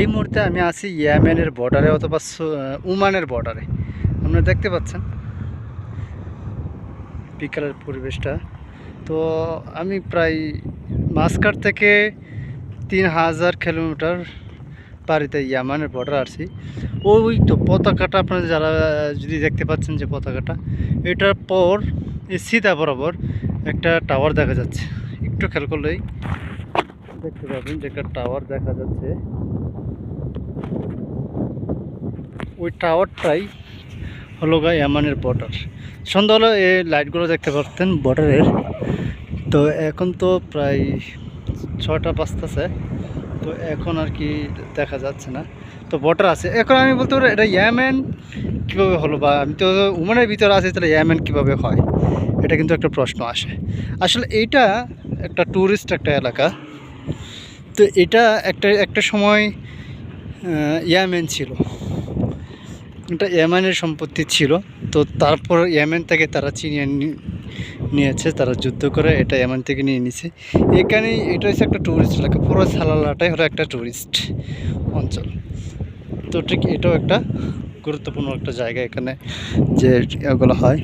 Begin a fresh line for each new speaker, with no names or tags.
এই মুহূর্তে আমি আছি ইয়ামেনের বর্ডারে অথবা উমানের বর্ডারে আপনারা দেখতে পাচ্ছেন বিকালের পরিবেশটা। তো আমি প্রায় মাসকাট থেকে তিন হাজার কিলোমিটার বাড়িতে ইয়ামানের বর্ডার আসছি ওই তো পতাকাটা আপনারা যারা যদি দেখতে পাচ্ছেন যে পতাকাটা, এটার পর এই সিধা বরাবর একটা টাওয়ার দেখা যাচ্ছে। একটু খেয়াল করলেই দেখতে পাবেন যে একটা টাওয়ার দেখা যাচ্ছে। ওই টাওয়ারটাই হলো গা ইয়ামানের বর্ডার সন্ধ্যা হলে এই লাইটগুলো দেখতে পারতেন বর্ডারের তো এখন তো প্রায় ছটা বাজতেছে। তো এখন আর কি দেখা যাচ্ছে না। তো বর্ডার আছে। এখন আমি বলতে পারি এটা ইয়ামেন কীভাবে হলো বা আমি তো উমানের ভিতরে আছি, তাহলে ইয়ামেন কীভাবে হয়? এটা কিন্তু একটা প্রশ্ন আসে। আসলে এইটা একটা ট্যুরিস্ট একটা এলাকা। তো এটা একটা একটা সময় ইয়ামেন ছিল। এটা ইয়েমেনের সম্পত্তি ছিল। তো তারপর ইয়েমেন থেকে তারা চিনিয়ে নিয়েছে, তারা যুদ্ধ করে এটা ইয়েমেন থেকে নিয়ে নিছে। এখানে এটা হচ্ছে একটা ট্যুরিস্ট এলাকা, পুরো সালালাটাই হলো একটা ট্যুরিস্ট অঞ্চল। তো ঠিক এটাও একটা গুরুত্বপূর্ণ একটা জায়গা এখানে যে এগুলো হয়।